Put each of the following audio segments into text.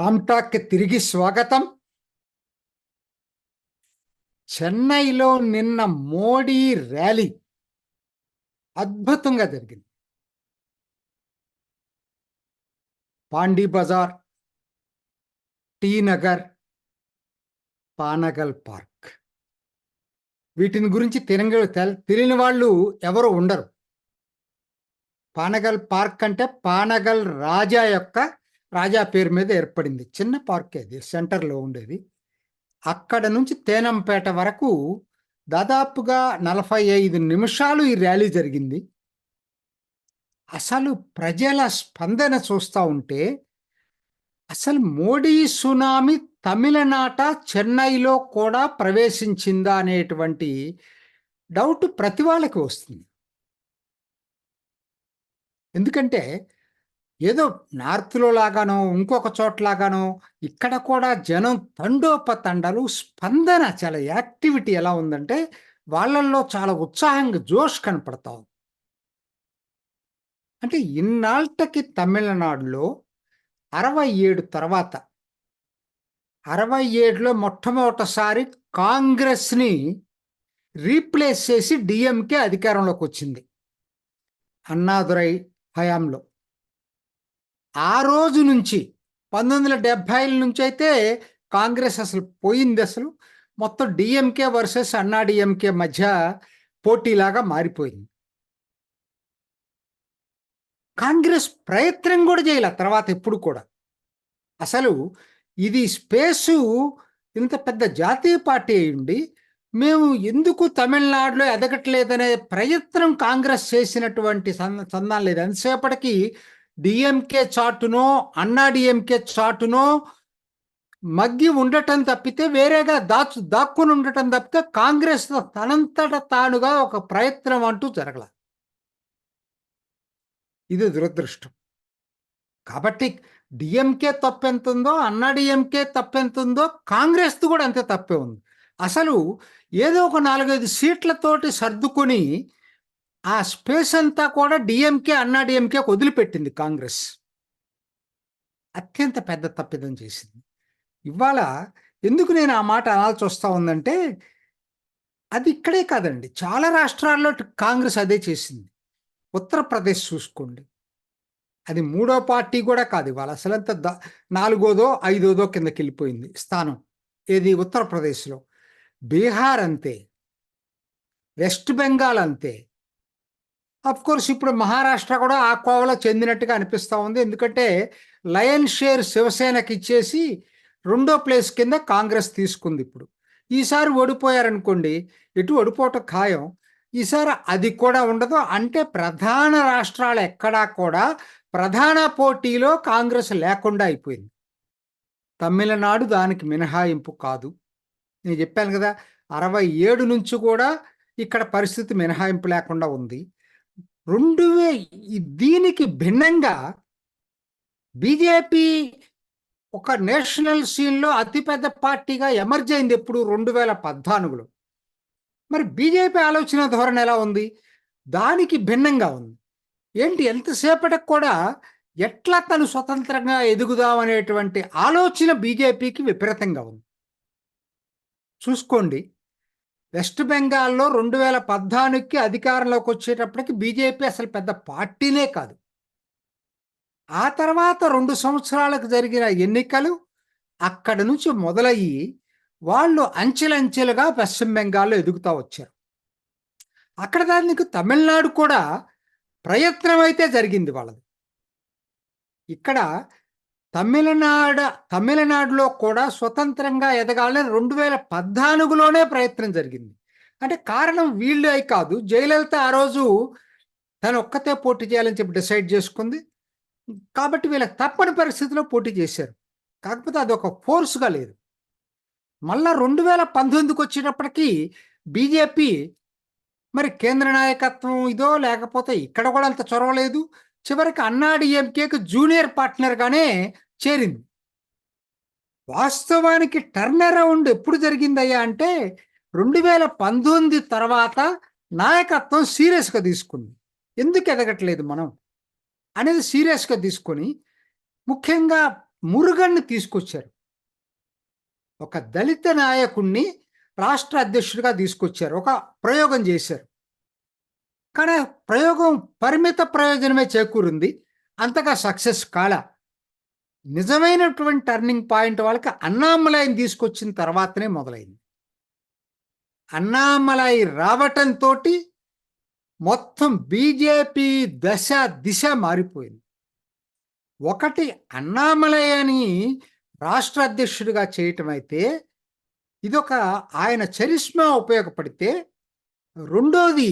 రామ్టాక్ తిరిగి స్వాగతం. చెన్నైలో నిన్న మోడీ ర్యాలీ అద్భుతంగా జరిగింది. పాండీ బజార్ టీ నగర్ పానగల్ పార్క్. వీటిని గురించి తిరంగ తెలియని వాళ్ళు ఎవరు ఉండరు. పానగల్ పార్క్ అంటే పానగల్ రాజా యొక్క రాజా పేరు మీద ఏర్పడింది. చిన్న పార్క్ అది సెంటర్లో ఉండేది. అక్కడ నుంచి తేనంపేట వరకు దాదాపుగా నలభై ఐదు నిమిషాలు ఈ ర్యాలీ జరిగింది. అసలు ప్రజల స్పందన చూస్తూ ఉంటే అసలు మోడీ సునామీ తమిళనాట చెన్నైలో కూడా ప్రవేశించిందా అనేటువంటి డౌట్ ప్రతి వాళ్ళకి వస్తుంది. ఎందుకంటే ఏదో నార్త్లో లాగానో ఇంకొక చోట్లాగానో ఇక్కడ కూడా జనం తండోపతండాలు స్పందన చాలా యాక్టివిటీ ఎలా ఉందంటే వాళ్ళల్లో చాలా ఉత్సాహంగా జోష్ కనపడతా ఉంది. అంటే ఇన్నాళ్ళకి తమిళనాడులో అరవై ఏడు తర్వాత అరవై ఏడులో మొట్టమొదటిసారి కాంగ్రెస్ని రీప్లేస్ చేసి డిఎంకే అధికారంలోకి వచ్చింది. అన్నాదురై హయాంలో. ఆ రోజు నుంచి పంతొమ్మిది వందల డెబ్భైల నుంచి అయితే కాంగ్రెస్ అసలు పోయింది అసలు. మొత్తం డిఎంకే వర్సెస్ అన్నా డిఎంకే మధ్య పోటీలాగా మారిపోయింది. కాంగ్రెస్ ప్రయత్నం కూడా చేయలే తర్వాత ఎప్పుడు కూడా. అసలు ఇది స్పేసు ఇంత పెద్ద జాతీయ పార్టీ అయ్యుండి మేము ఎందుకు తమిళనాడులో ఎదగట్లేదనే ప్రయత్నం కాంగ్రెస్ చేసినటువంటి సంద సందానం లేదు. ఎంతసేపటికి డిఎంకే చాటునో అన్నా డిఎంకే చాటునో మగ్గి ఉండటం తప్పితే వేరేగా దాచు దాక్కుని ఉండటం తప్పితే కాంగ్రెస్ తనంతట తానుగా ఒక ప్రయత్నం అంటూ జరగల. ఇది దురదృష్టం. కాబట్టి డిఎంకే తప్పెంతుందో అన్నా డిఎంకే తప్పెంతుందో కాంగ్రెస్ కూడా అంతే తప్పే ఉంది. అసలు ఏదో ఒక నాలుగైదు సీట్లతోటి సర్దుకొని ఆ స్పేస్ అంతా కూడా డిఎంకే అన్నా డిఎంకే వదిలిపెట్టింది కాంగ్రెస్. అత్యంత పెద్ద తప్పిదం చేసింది. ఇవాళ ఎందుకు నేను ఆ మాట అనాల్సి వస్తా ఉందంటే అది ఇక్కడే కాదండి. చాలా రాష్ట్రాల్లో కాంగ్రెస్ అదే చేసింది. ఉత్తరప్రదేశ్ చూసుకోండి. అది మూడో పార్టీ కూడా కాదు. ఇవాళ అసలంత ద నాలుగోదో ఐదోదో కిందకి వెళ్ళిపోయింది స్థానం. ఏది? ఉత్తరప్రదేశ్లో. బీహార్ అంతే. వెస్ట్ బెంగాల్ అంతే. అఫ్ కోర్స్ ఇప్పుడు మహారాష్ట్ర కూడా ఆ కోవలో చెందినట్టుగా అనిపిస్తూ ఉంది. ఎందుకంటే లయన్ షేర్ శివసేనకి ఇచ్చేసి రెండో ప్లేస్ కింద కాంగ్రెస్ తీసుకుంది ఇప్పుడు. ఈసారి ఓడిపోయారనుకోండి ఎటు ఓడిపోవటం ఖాయం. ఈసారి అది కూడా ఉండదు. అంటే ప్రధాన రాష్ట్రాలు ఎక్కడా కూడా ప్రధాన పోటీలో కాంగ్రెస్ లేకుండా అయిపోయింది. తమిళనాడు దానికి మినహాయింపు కాదు. నేను చెప్పాను కదా అరవై ఏడు నుంచి కూడా ఇక్కడ పరిస్థితి మినహాయింపు లేకుండా ఉంది. రెండు వే దీనికి భిన్నంగా బీజేపీ ఒక నేషనల్ సీన్లో అతిపెద్ద పార్టీగా ఎమర్జ్ అయింది ఎప్పుడు రెండు వేల పద్నాలుగులో. మరి బీజేపీ ఆలోచన ధోరణి ఎలా ఉంది? దానికి భిన్నంగా ఉంది. ఏంటి? ఎంతసేపటికి కూడా ఎట్లా తను స్వతంత్రంగా ఎదుగుదాం అనేటువంటి ఆలోచన బీజేపీకి విపరీతంగా ఉంది. చూసుకోండి. వెస్ట్ బెంగాల్లో రెండు వేల పద్నాలుగుకి అధికారంలోకి వచ్చేటప్పటికి బీజేపీ అసలు పెద్ద పార్టీనే కాదు. ఆ తర్వాత రెండు సంవత్సరాలకు జరిగిన ఎన్నికలు అక్కడి నుంచి మొదలయ్యి వాళ్ళు అంచెలంచెలుగా పశ్చిమ బెంగాల్లో ఎదుగుతూ వచ్చారు. అక్కడ దానికి తమిళనాడు కూడా ప్రయత్నం అయితే జరిగింది వాళ్ళది. ఇక్కడ తమిళనాడు తమిళనాడులో కూడా స్వతంత్రంగా ఎదగాలని రెండు వేల పద్నాలుగులోనే ప్రయత్నం జరిగింది. అంటే కారణం వీళ్ళు అయి కాదు. జయలలిత ఆ రోజు తను ఒక్కతే పోటీ చేయాలని చెప్పి డిసైడ్ చేసుకుంది. కాబట్టి వీళ్ళకి తప్పని పరిస్థితిలో పోటీ చేశారు. కాకపోతే అది ఒక ఫోర్స్గా లేదు. మళ్ళా రెండు వేల పంతొమ్మిదికి వచ్చేటప్పటికి బీజేపీ మరి కేంద్ర నాయకత్వం ఇదో లేకపోతే ఇక్కడ కూడా అంత చొరవలేదు చివరికి అన్నాడీఎంకేకి జూనియర్ పార్ట్నర్గానే చేరింది. వాస్తవానికి టర్న్ అరౌండ్ ఎప్పుడు జరిగిందయ్యా అంటే రెండు వేల పంతొమ్మిది తర్వాత నాయకత్వం సీరియస్గా తీసుకుంది. ఎందుకు ఎదగట్లేదు మనం? అనేది సీరియస్గా తీసుకొని ముఖ్యంగా మురుగన్ని తీసుకొచ్చారు. ఒక దళిత నాయకుణ్ణి రాష్ట్ర అధ్యక్షుడిగా తీసుకొచ్చారు. ఒక ప్రయోగం చేశారు. కానీ ప్రయోగం పరిమిత ప్రయోజనమే చేకూరింది. అంతగా సక్సెస్ కాల. నిజమైనటువంటి టర్నింగ్ పాయింట్ వాళ్ళకి అన్నామలైని తీసుకొచ్చిన తర్వాతనే మొదలైంది. అన్నామలై రావటంతో మొత్తం బీజేపీ దశ దిశ మారిపోయింది. ఒకటి అన్నామలై అని రాష్ట్ర అధ్యక్షుడిగా చేయటం అయితే ఇదొక ఆయన చరిష్మా ఉపయోగపడితే రెండోది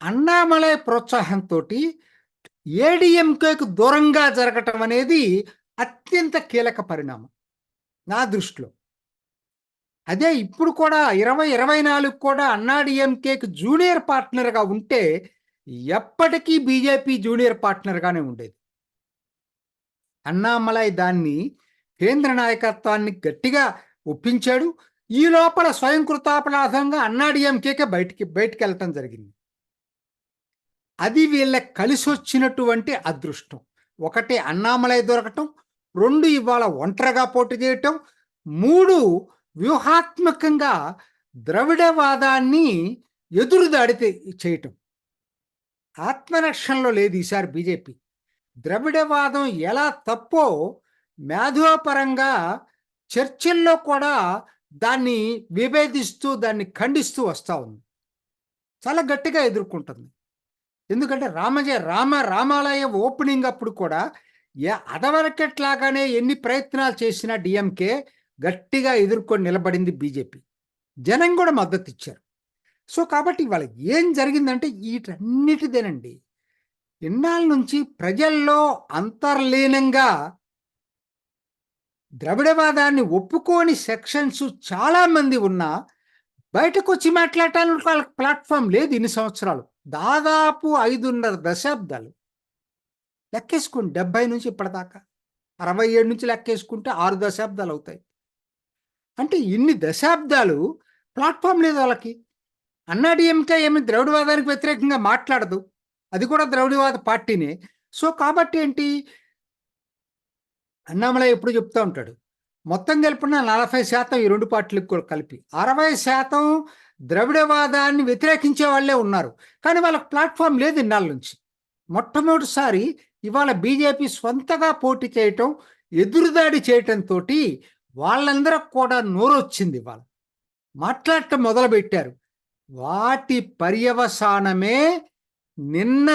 అన్నామలై ప్రోత్సాహంతో ఏడిఎంకేకు దూరంగా జరగటం అనేది అత్యంత కీలక పరిణామం నా దృష్టిలో. అదే ఇప్పుడు కూడా ఇరవై ఇరవై నాలుగు కూడా అన్నాడీఎంకేకి జూనియర్ పార్ట్నర్గా ఉంటే ఎప్పటికీ బీజేపీ జూనియర్ పార్ట్నర్గానే ఉండేది. అన్నామలై దాన్ని కేంద్ర నాయకత్వాన్ని గట్టిగా ఒప్పించాడు. ఈ లోపల స్వయం కృతాపరాధంగా అన్నాడీఎంకేకే బయటికి బయటికి వెళ్ళటం జరిగింది. అది వీళ్ళకి కలిసి వచ్చినటువంటి అదృష్టం. ఒకటి అన్నామలై దొరకటం రెండు ఇవాళ ఒంటరిగా పోటీ చేయటం మూడు వ్యూహాత్మకంగా ద్రవిడవాదాన్ని ఎదురుదాడితే చేయటం. ఆత్మరక్షణలో లేదు ఈసారి బీజేపీ. ద్రవిడవాదం ఎలా తప్పో మేధోపరంగా చర్చల్లో కూడా దాన్ని విభేదిస్తూ దాన్ని ఖండిస్తూ వస్తూ ఉంది. చాలా గట్టిగా ఎదుర్కొంటుంది. ఎందుకంటే రామజయ రామ రామాలయ ఓపెనింగ్ అప్పుడు కూడా ఏ ఎన్ని ప్రయత్నాలు చేసినా డిఎంకే గట్టిగా ఎదుర్కొని నిలబడింది బీజేపీ. జనం కూడా మద్దతు ఇచ్చారు సో కాబట్టి ఇవాళ ఏం జరిగిందంటే వీటన్నిటిదేనండి. ఇన్నాళ్ళ నుంచి ప్రజల్లో అంతర్లీనంగా ద్రవిడవాదాన్ని ఒప్పుకోని సెక్షన్స్ చాలామంది ఉన్నా బయటకు వచ్చి మాట్లాడటానికి వాళ్ళకి ప్లాట్ఫామ్ లేదు ఇన్ని సంవత్సరాలు. దాదాపు ఐదున్నర దశాబ్దాలు. లెక్కేసుకోండి డెబ్బై నుంచి ఇప్పటిదాకా. అరవై ఏడు నుంచి లెక్కేసుకుంటే ఆరు దశాబ్దాలు అవుతాయి. అంటే ఇన్ని దశాబ్దాలు ప్లాట్ఫామ్ లేదు వాళ్ళకి. అన్నాడీఎంకే ఏమి ద్రవిడవాదానికి వ్యతిరేకంగా మాట్లాడదు. అది కూడా ద్రవిడవాద పార్టీనే. సో కాబట్టి ఏంటి? అన్నామలై ఎప్పుడు చెప్తూ ఉంటాడు. మొత్తం కలిపిన నలభై శాతం ఈ రెండు పార్టీలకు కూడా కలిపి అరవై శాతం ద్రవిడవాదాన్ని వ్యతిరేకించే వాళ్ళే ఉన్నారు. కానీ వాళ్ళకి ప్లాట్ఫామ్ లేదు ఇన్నాళ్ళ నుంచి. మొట్టమొదటిసారి ఇవాళ బీజేపీ స్వంతగా పోటీ చేయటం ఎదురుదాడి చేయటంతో వాళ్ళందరూ కూడా నోరొచ్చింది ఇవాళ. మాట్లాడటం మొదలుపెట్టారు. వాటి పర్యవసానమే నిన్న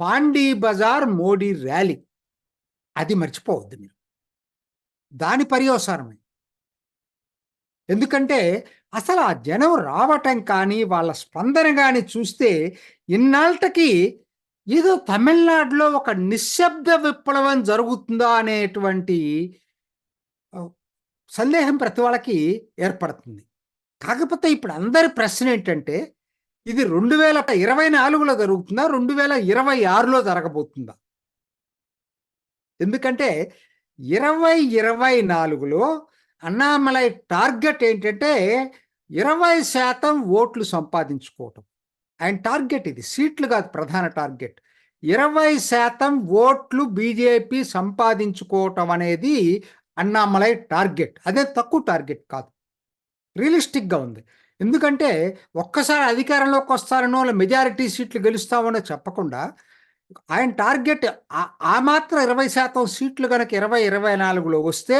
పాండీ బజార్ మోడీ ర్యాలీ. అది మర్చిపోవద్దు మీరు. దాని పర్యవసానమే. ఎందుకంటే అసలు ఆ జనం రావటం కానీ వాళ్ళ స్పందన కానీ చూస్తే ఇన్నాళ్ళకి ఏదో తమిళనాడులో ఒక నిశ్శబ్ద విప్లవం జరుగుతుందా అనేటువంటి సందేహం ప్రతి వాళ్ళకి ఏర్పడుతుంది. కాకపోతే ఇప్పుడు అందరి ప్రశ్న ఏంటంటే ఇది రెండు వేల ఇరవై నాలుగులో జరుగుతుందా రెండు వేల ఇరవై ఆరులో జరగబోతుందా? ఎందుకంటే ఇరవై ఇరవై నాలుగులో అన్నామలై టార్గెట్ ఏంటంటే ఇరవై శాతం ఓట్లు సంపాదించుకోవటం. ఆయన టార్గెట్ ఇది సీట్లు కాదు ప్రధాన టార్గెట్. ఇరవై శాతం ఓట్లు బీజేపీ సంపాదించుకోవటం అనేది అన్నామలై టార్గెట్. అదే తక్కువ టార్గెట్ కాదు. రియలిస్టిక్గా ఉంది. ఎందుకంటే ఒక్కసారి అధికారంలోకి వస్తారనో మెజారిటీ సీట్లు గెలుస్తామనో చెప్పకుండా ఆయన టార్గెట్ ఆ మాత్రం ఇరవై శాతం సీట్లు కనుక ఇరవై ఇరవై నాలుగులో వస్తే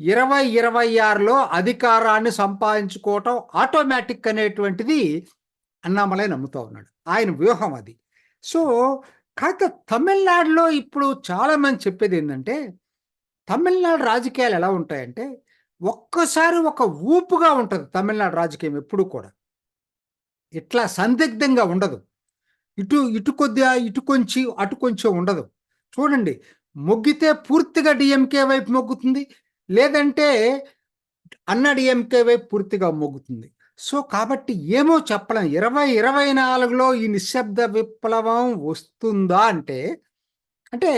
ఇరవై ఇరవై ఆరులో అధికారాన్ని సంపాదించుకోవటం ఆటోమేటిక్ అనేటువంటిది అన్నామలై నమ్ముతూ ఉన్నాడు. ఆయన వ్యూహం అది. సో కాక తమిళనాడులో ఇప్పుడు చాలామంది చెప్పేది ఏంటంటే తమిళనాడు రాజకీయాలు ఎలా ఉంటాయంటే ఒక్కసారి ఒక ఊపుగా ఉంటుంది తమిళనాడు రాజకీయం ఎప్పుడు కూడా. ఇట్లా సందిగ్ధంగా ఉండదు. ఇటు ఇటు కొద్దిగా ఇటు కొంచెం అటు కొంచెం ఉండదు. చూడండి మొగ్గితే పూర్తిగా డిఎంకే వైపు మొగ్గుతుంది లేదంటే అన్న డిఎంకే వైపు పూర్తిగా మొగ్గుతుంది. సో కాబట్టి ఏమో చెప్పలేం. ఇరవై ఇరవై నాలుగులో ఈ నిశ్శబ్ద విప్లవం వస్తుందా అంటే అంటే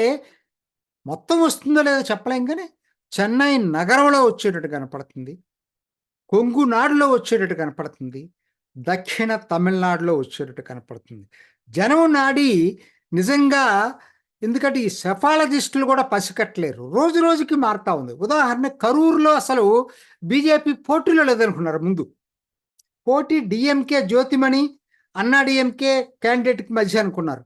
మొత్తం వస్తుందో లేదో చెప్పలేం కానీ చెన్నై నగరంలో వచ్చేటట్టు కనపడుతుంది. కొంగునాడులో వచ్చేటట్టు కనపడుతుంది. దక్షిణ తమిళనాడులో వచ్చేటట్టు కనపడుతుంది. జనం నాడి నిజంగా ఎందుకంటే ఈ సెఫాలజిస్టులు కూడా పసికట్టలేరు. రోజు రోజుకి మారుతా ఉంది. ఉదాహరణ కరూరులో అసలు బీజేపీ పోటీలో లేదనుకున్నారు ముందు. పోటీ డిఎంకే జ్యోతిమణి అన్నా డిఎంకే క్యాండిడేట్కి మధ్య అనుకున్నారు.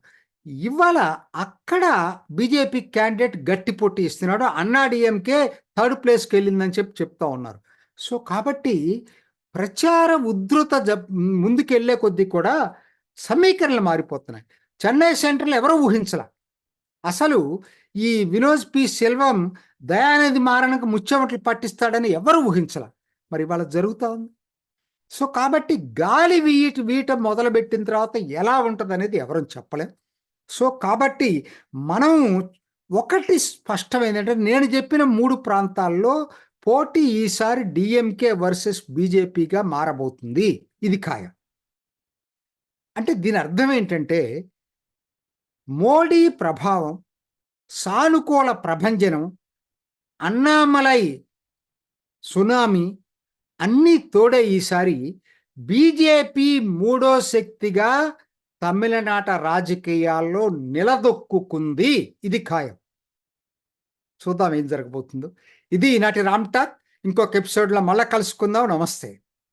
ఇవాళ అక్కడ బీజేపీ క్యాండిడేట్ గట్టి పోటీ ఇస్తున్నాడు. అన్నా డిఎంకే థర్డ్ ప్లేస్కి వెళ్ళిందని చెప్పి చెప్తా ఉన్నారు. సో కాబట్టి ప్రచార ఉధృత జ- ముందుకెళ్ళే కొద్దీ కూడా సమీకరణలు మారిపోతున్నాయి. చెన్నై సెంట్రల్ ఎవరు ఊహించాల. అసలు ఈ వినోద్ పి. సెల్వం దయానిధి మారణకు ముచ్చమట్లు పట్టిస్తాడని ఎవరు ఊహించాల? మరి ఇవాళ జరుగుతూ ఉంది. సో కాబట్టి గాలి వీట వీట మొదలుపెట్టిన తర్వాత ఎలా ఉంటుంది అనేది ఎవరూ చెప్పలేం. సో కాబట్టి మనం ఒకటి స్పష్టమైందంటే నేను చెప్పిన మూడు ప్రాంతాల్లో పోటీ ఈసారి డిఎంకే వర్సెస్ బీజేపీగా మారబోతుంది. ఇది ఖాయం. అంటే దీని అర్థం ఏంటంటే మోడీ ప్రభావం సానుకూల ప్రభంజనం అన్నామలై సునామీ అన్నీ తోడే ఈసారి బీజేపీ మూడో శక్తిగా తమిళనాట రాజకీయాల్లో నిలదొక్కుంది ఇది ఖాయం. చూద్దాం ఏం జరగబోతుందో. ఇది ఈనాటి రామ్టాక్ ఇంకొక ఎపిసోడ్లో మళ్ళీ కలుసుకుందాం. నమస్తే.